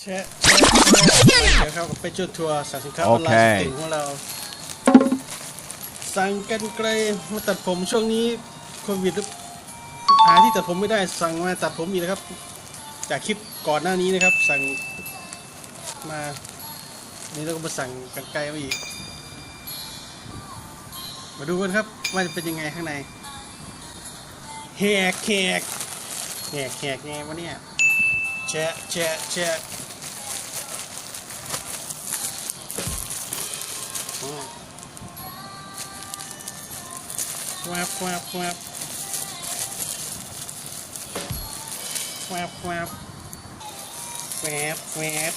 แชะแชะแชะเดี๋ยวครับไปจุดทัวร์สั่งสินค้าออนไลน์สุดเก่งของเรา สั่งกันไกลมาตัดผมช่วงนี้โควิดหาที่ตัดผมไม่ได้สั่งมาตัดผมอีกนะครับ จากคลิปก่อนหน้านี้นะครับ สั่งมานี่เราก็มาสั่งกันไกลมาอีก มาดูกันครับว่าจะเป็นยังไงข้างในแหกแหกแหกแหกไงวะเนี่ยแชะแชะแชะอืม แวบแวบแวบแวบแวบแวบแวบ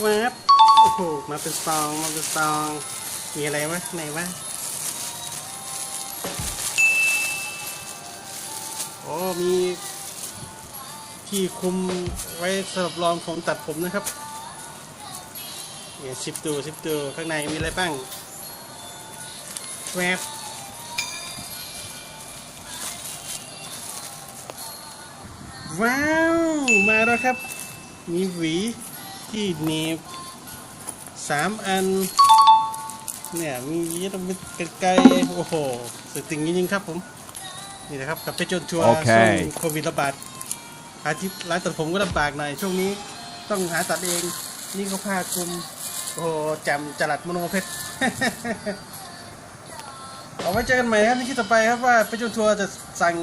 แวบโอ้โหมาเป็นซอง มาเป็นซอง มีอะไรวะไหนวะ โอ้มีที่คุมไว้สำหรับรองผมตัดผมนะครับเนี่ยสิบตัวสิบตัวข้างในมีอะไรบ้างแวบว้าว มาแล้วครับ มีหวีที่หนีบสามอัน เนี่ย มีต้องเป็นกันไกลโอ้โหสุดติ่งจริงๆครับผม นี่นะครับกับไปจนทัวร์โอเค ช่วงโควิดระบาดอาทิตย์ร้านตัดผมก็ลำบากหน่อยช่วงนี้ต้องหาตัดเอง นี่ก็ผ้าคลุมโอ้โหจำจรัดมโนเพชร เอาไว้เจอกันใหม่ครับในคลิปต่อไปครับว่าไปจนทัวร์จะสั่ง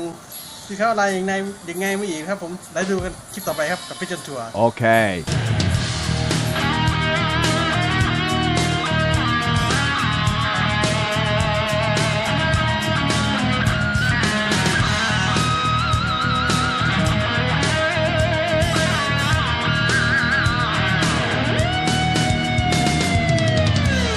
สินค้าอะไรอย่างไรยังไงมาอีกครับ ผมแล้วดูกันคลิปต่อไปครับกับไปจนทัวร์ Okay.